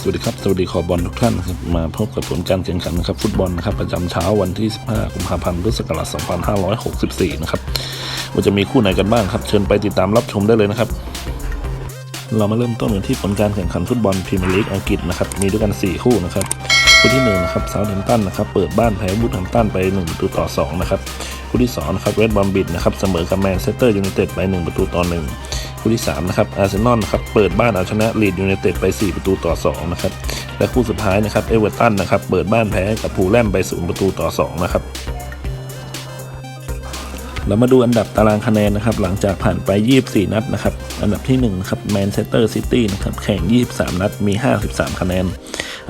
สวัสดีครับ สวัสดีขอบอลทุกท่านครับมาพบกับผลการแข่งขันนะครับฟุตบอลนะครับประจำเช้าวันที่ 15 กุมภาพันธ์พุทธศักราช 2564 นะครับว่าจะมีคู่ไหนกันบ้างครับ เชิญไปติดตามรับชมได้เลยนะครับ เรามาเริ่มต้นกันที่ผลการแข่งขันฟุตบอลพรีเมียร์ลีกอังกฤษนะครับมีด้วยกัน 4 คู่นะครับคู่ที่1นะครับเซาท์แฮมป์ตันนะครับเปิดบ้านแพ้บูธแฮมป์ตันไป1ประตูต่อ2นะครับคู่ที่2นะครับเวสต์บอมบิดนะครับเสมอกับแมนเชสเตอร์ยูไนเต็ดไป1ประตูต่อ1 คู่ที่ 3 นะครับอาร์เซนอลนะครับเปิดบ้านเอาชนะลีดยูไนเต็ดไป 4 ประตูต่อ 2 นะครับ และคู่สุดท้ายนะครับเอเวอร์ตันนะครับเปิดบ้านแพ้กับพูแลมไป 0 ประตูต่อ 2 นะครับเรามาดูอันดับตารางคะแนนนะครับ หลังจากผ่านไป 24 นัดนะครับ อันดับที่1นะครับแมนเชสเตอร์ซิตี้นะครับแข่ง 23 นัดมี 53 คะแนน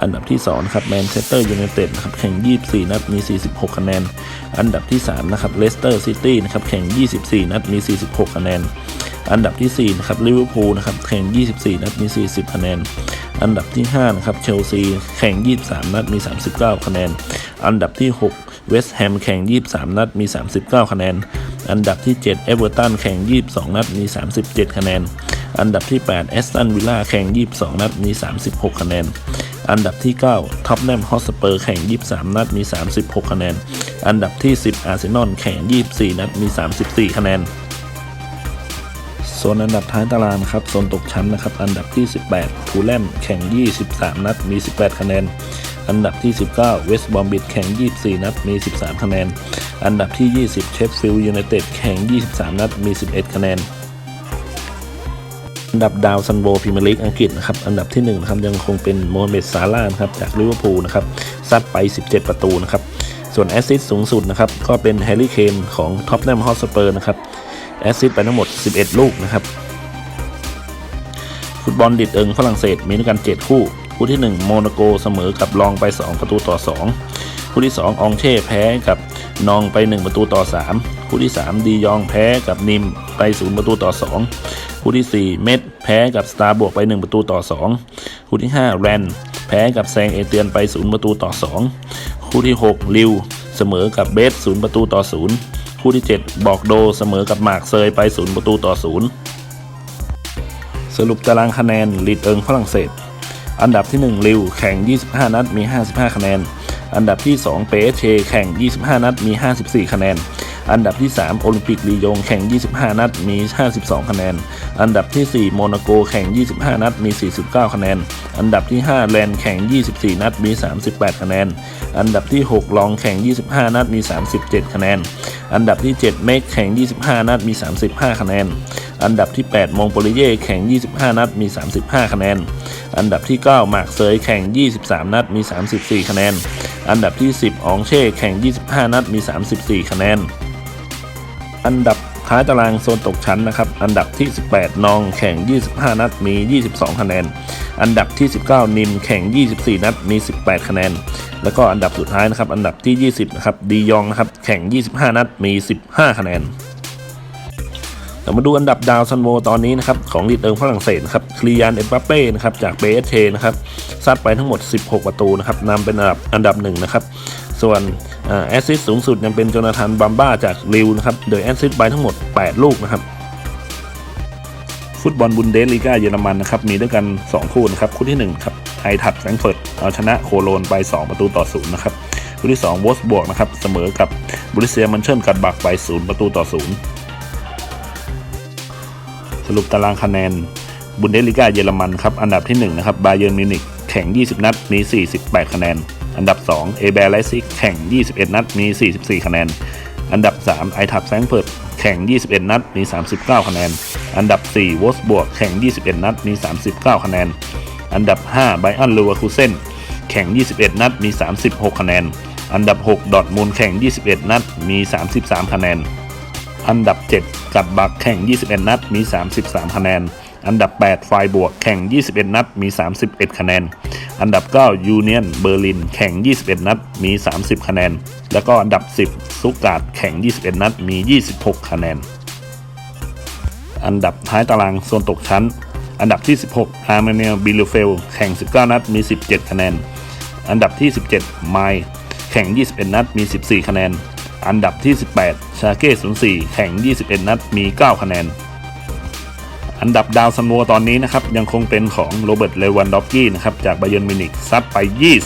อันดับที่2นะครับแมนเชสเตอร์ยูไนเต็ดนะครับแข่ง 24 นัดมี 46 คะแนน อันดับที่3นะครับเลสเตอร์ซิตี้นะครับแข่ง 24 นัดมี 46 คะแนน อันดับที่4นะครับลิเวอร์พูลนะครับแข่ง 24 นัดมี 40 คะแนน อันดับที่5นะครับเชลซีแข่ง 23 นัดมี 39 คะแนน อันดับที่ 6 เวสต์แฮมแข่ง 23 นัดมี 39 คะแนน อันดับที่ 7 เอเวอร์ตันแข่ง 22 นัดมี 37 คะแนน อันดับที่ 8 แอสตันวิลล่าแข่ง 22 นัดมี 36 คะแนนอันดับที่ 9ท็อปแนมฮอสเปอร์แข่ง 23 นัดมี 36 คะแนน อันดับที่ 10 อาร์เซนอลแข่ง 24 นัดมี 34 คะแนน โซนอันดับท้ายตารางนะครับโซนตกชั้นนะครับ อันดับที่ 18พูลแลมแข่ง 23 นัดมี 18 คะแนน อันดับที่ 19 เวสต์บอมบิดแข่ง 24 นัดมี 13 คะแนน อันดับที่ 20 เชฟฟิลด์ยูไนเต็ดแข่ง 23 นัดมี 11 คะแนน อันดับดาวซันโบพรีเมียร์ลีกอังกฤษนะครับ อันดับที่1นะครับยังคงเป็นโมฮัมเหม็ดซาร่าห์นะครับจากลิเวอร์พูลนะครับซัดไป 17 ประตูนะครับ ส่วนแอสซิสต์สูงสุดนะครับก็เป็นแฮร์รี่เคนของท็อปแนมฮอตสเปอร์นะครับ แอสซิสต์ไปทั้งหมด 11 ลูกนะครับ ฟุตบอลดิดเอิงฝรั่งเศสมีด้วยกัน 7 คู่ คู่ที่ 1 โมนาโกเสมอกับลองไป 2 ประตูต่อ 2 คู่ที่ 2 องเช่แพ้กับนองไป 1 ประตูต่อ 3 คู่ที่ 3 ดียองแพ้กับนิมไป 0 ประตูต่อ 2 คู่ที่ 4 เม็ดแพ้กับสตาร์บวกไป 1 ประตูต่อ 2 คู่ที่ 5 แรนแพ้กับแซงเอเตียนไป 0 ประตูต่อ 2 คู่ที่ 6 ลิวเสมอกับเบส 0 ประตูต่อ 0 คู่ที่ 7 บอกโดเสมอกับหมากเซยไป 0 ประตูต่อ 0 สรุปตารางคะแนนลีดเอิงฝรั่งเศส อันดับที่1ลิวแข่ง 25 นัดมี 55 คะแนน อันดับที่ 2 เปเชแข่ง 25 นัดมี 54 คะแนน อันดับที่ 3 โอลิมปิกลียงแข่ง 25 นัดมี 52 คะแนน อันดับที่ 4 โมนาโกแข่ง 25 นัดมี 49 คะแนน อันดับที่ 5 แลนแข่ง 24 นัดมี 38 คะแนน อันดับที่ 6 ลองแข่ง 25 นัดมี 37 คะแนน อันดับที่ 7 เมกแข่ง 25 นัดมี 35 คะแนน อันดับที่ 8 มงโปลิเย่แข่ง 25 นัดมี 35 คะแนน อันดับที่9หมากเซยแข่ง 23 นัดมี 34 คะแนน อันดับที่ 10 อองเช่แข่ง 25 นัดมี 34 คะแนน อันดับท้ายตารางโซนตกชั้นนะครับ อันดับที่ 18 นองแข่ง 25 นัดมี 22 คะแนน อันดับที่ 19 นิมแข่ง 24 นัดมี 18 คะแนน แล้วก็อันดับสุดท้ายนะครับ อันดับที่ 20 นะครับ ดียองนะครับแข่ง 25 นัดมี 15 คะแนนเรามาดูอันดับดาวซันโวตอนนี้นะครับของลีดเอิงฝรั่งเศสครับคลียานเอ็มบัปเป้นะครับจากเบสเทนะครับซัดไปทั้งหมด 16 ประตูนะครับนำเป็นอันดับอันดับหนึ่งนะครับ ส่วน แอสซิสสูงสุดยังเป็นโจนาธานบัมบ้าจากลิวนะครับ โดยแอสซิสไปทั้งหมด 8 ลูกนะครับ ฟุตบอลบุนเดสลีกาเยอรมันนะครับ มีด้วยกัน 2 คู่นะครับ คู่ที่ 1 ครับไอทัดแฟรงเฟิร์ตเอาชนะโคโลนไป 2 ประตูต่อ0นะครับ คู่ที่2วอสบวกนะครับ เสมอกับบริเซียมันเชิลกัดบักไป 0 ประตูต่อ0สรุปตารางคะแนนบุนเดสลิกาเยอรมันครับ อันดับที่1นะครับบาเยิร์นมิวนิกแข่ง 20 นัดมี 48 คะแนน อันดับ2เอเบร์ไลซิกแข่ง 21 นัดมี 44 คะแนน อันดับ3ไอทับแฟรงเฟิร์ตแข่ง 21 นัดมี 39 คะแนน อันดับ4วอสบวกแข่ง 21 นัดมี 39 คะแนน อันดับ5ไบอันลูวาคูเซนแข่ง 21 นัดมี 36 คะแนน อันดับ 6 ดอทมูลแข่ง 21 นัดมี 33 คะแนน อันดับ 7 กัดบักแข่ง 21 นัดมี 33 คะแนน อันดับ8ไฟบวกแข่ง 21 นัดมี 31 คะแนน อันดับ 9 ยูเนียนเบอร์ลินแข่ง 21 นัดมี 30 คะแนน แล้วก็อันดับ 10 ซุกาดแข่ง 21 นัดมี 26 คะแนน อันดับท้ายตารางโซนตกชั้น อันดับที่ 16อาร์เมเนียบิลเฟลแข่ง 19 นัดมี 17 คะแนน อันดับที่ 17 ไมล์แข่ง 21 นัดมี 14 คะแนน อันดับที่ 18 ชาเก้04 แข่ง 21 นัดมี 9 คะแนน อันดับดาวซันโวตอนนี้นะครับยังคงเป็นของโรเบิร์ตเลวันดอฟกี้นะครับจากไบเยนมินิกซัดไป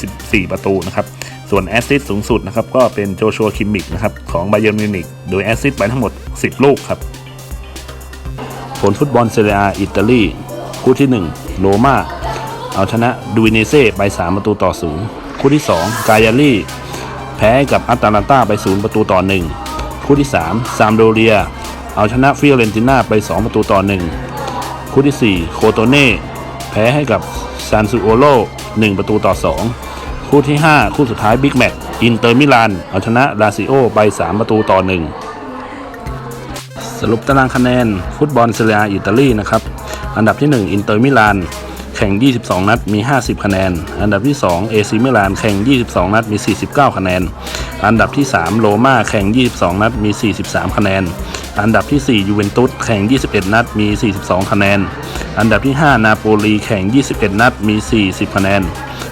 24 ประตูนะครับส่วนแอสซิสต์สูงสุดนะครับก็เป็นโจชัวคิมมิกนะครับของไบเยนมินิกโดยแอสซิสต์ไปทั้งหมด 10 ลูกครับ ผลฟุตบอลเซเรียอิตาลีคู่ที่ 1 โรม่าเอาชนะดูวิเนเซ่ไป 3 ประตูต่อ0คู่ที่ 2 กายาลีแพ้กับอัตแลนตาไป 0 ประตูต่อ 1 คู่ที่ 3 ซามโดเรีย เอาชนะฟิโอเรนติน่าไป 2 ประตูต่อ 1 คู่ที่ 4 โคโตเน่แพ้ให้กับซานซูโอโล1ประตูต่อ 2 คู่ที่ 5 คู่สุดท้ายบิ๊กแมตช์อินเตอร์มิลานเอาชนะลาซิโอไป 3 ประตูต่อ 1 สรุปตารางคะแนน ฟุตบอลเซเรียอิตาลีนะครับ อันดับที่ 1 อินเตอร์มิลานแข่ง 22 นัดมี 50 คะแนน อันดับที่ 2 เอซิมิลานแข่ง 22 นัดมี 49 คะแนน อันดับที่ 3 โรม่าแข่ง 22 นัดมี 43 คะแนน อันดับที่ 4 ยูเวนตุสแข่ง 21 นัดมี 42 คะแนน อันดับที่ 5 นาโปลีแข่ง 21 นัดมี 40 คะแนน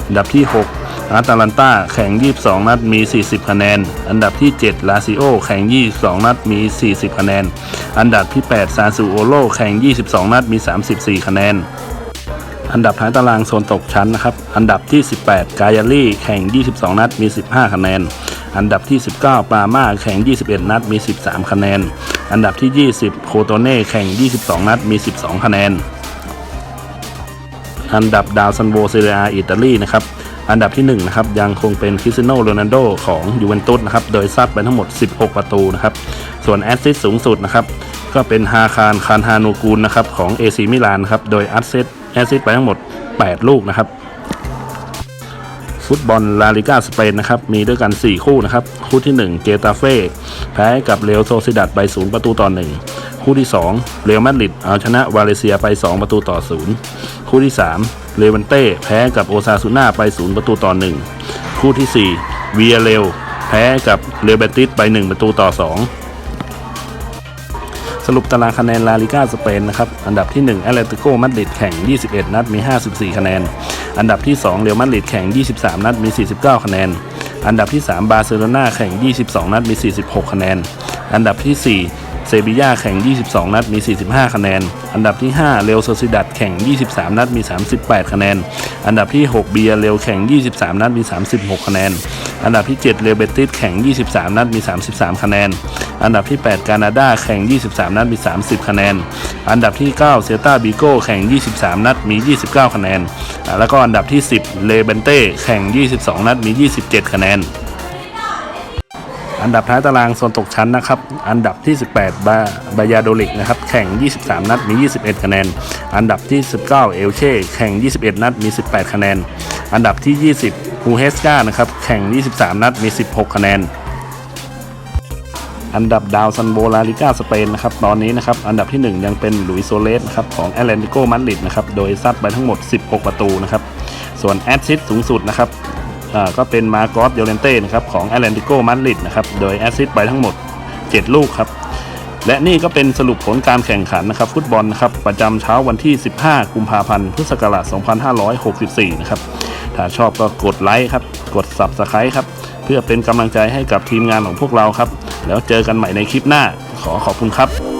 อันดับที่ 6 อาตาลันตาแข่ง 22 นัดมี 40 คะแนน อันดับที่ 7 ลาซิโอแข่ง 22 นัดมี 40 คะแนน อันดับที่ 8 ซาซูโอโลแข่ง 22 นัดมี 34 คะแนนอันดับท้ายตารางโซนตกชั้นนะครับ อันดับที่ 18 กายาลี่แข่ง 22 นัด มี 15 คะแนน อันดับที่ 19 ปาม่าแข่ง 21 นัดมี 13 คะแนน อันดับที่ 20 โคโตเน่แข่ง 22 นัดมี 12 คะแนน อันดับดาวซันโบเซเรียอิตาลีนะครับอันดับที่1นะครับยังคงเป็นคริสเตียโนโรนัลโดของยูเวนตุสนะครับโดยซัดไปทั้งหมด 16 ประตูนะครับส่วนแอสซิสต์สูงสุดนะครับก็เป็นฮาคารคานฮานูกูลนะครับของเอซีมิลานครับโดยแอสซิสต์แอสซิสต์ไปทั้งหมด 8 ลูกนะครับ ฟุตบอลลาลิกาสเปนนะครับมีด้วยกัน 4 คู่นะครับ คู่ที่ 1 เกตาเฟ่แพ้กับเรอัลโซซิดัดไป0ประตูต่อ 1 คู่ที่ 2 เรอัลมาดริดเอาชนะวาเลเซียไป 2 ประตูต่อ 0 คู่ที่ 3 เลวันเต้แพ้กับโอซาซูน่าไป 0 ประตูต่อ 1 คู่ที่4วีเรลแพ้กับเรอัลเบติสไป 1 ประตูต่อ 2 รุปตารางคะแนนลาลิก้าสเปนนะครับ อันดับที่1แอตเลติโกมาดริดแข่ง 21 นัดมี 54 คะแนน อันดับที่ 2 เรอัลมาดริดแข่ง 23 นัดมี 49 คะแนน อันดับที่ 3 บาร์เซโลนาแข่ง 22 นัดมี 46 คะแนน อันดับที่ 4 เซบีย่าแข่ง 22 นัดมี 45 คะแนน อันดับที่ 5 เรอัลโซซิดัดแข่ง 23 นัดมี 38 คะแนน อันดับที่ 6 เบียเรลแข่ง 23 นัดมี 36 คะแนน อันดับที่ 7 เรเบติสแข่ง 23 นัดมี 33 คะแนน อันดับที่ 8 กานาดาแข่ง 23 นัดมี 30 คะแนน อันดับที่ 9 เซลตาบิโก้แข่ง 23 นัดมี 29 คะแนน แล้วก็อันดับที่ 10 เลเบนเต้แข่ง 22 นัดมี 27 คะแนนอันดับท้ายตารางโซนตกชั้นนะครับ อันดับที่ 18 บาบายาโดลิกนะครับ แข่ง 23 นัด มี 21 คะแนน อันดับที่ 19 เอลเช่ แข่ง 21 นัด มี 18 คะแนน อันดับที่ 20 ฮูเฮสกานะครับ แข่ง 23 นัด มี 16 คะแนน อันดับดาวซันโบลาลิก้าสเปนนะครับ ตอนนี้นะครับ อันดับที่ 1 ยังเป็นหลุยโซเลสนะครับ ของแอตเลติโกมาดริดนะครับ โดยซัดไปทั้งหมด 16 ประตูนะครับ ส่วนแอดซิสสูงสุดนะครับก็เป็นมาโกอสโยเลนเต้นะครับ ของแอตเลติโกมาดริดนะครับ โดยแอสซิสไปทั้งหมด 7 ลูกครับและนี่ก็เป็นสรุปผลการแข่งขันนะครับ ฟุตบอลนะครับ ประจำเช้าวันที่ 15 กุมภาพันธ์ พุทธศักราช 2564 นะครับ ถ้าชอบก็กดไลค์ครับ กด Subscribe ครับ เพื่อเป็นกำลังใจให้กับทีมงานของพวกเราครับ แล้วเจอกันใหม่ในคลิปหน้า ขอขอบคุณครับ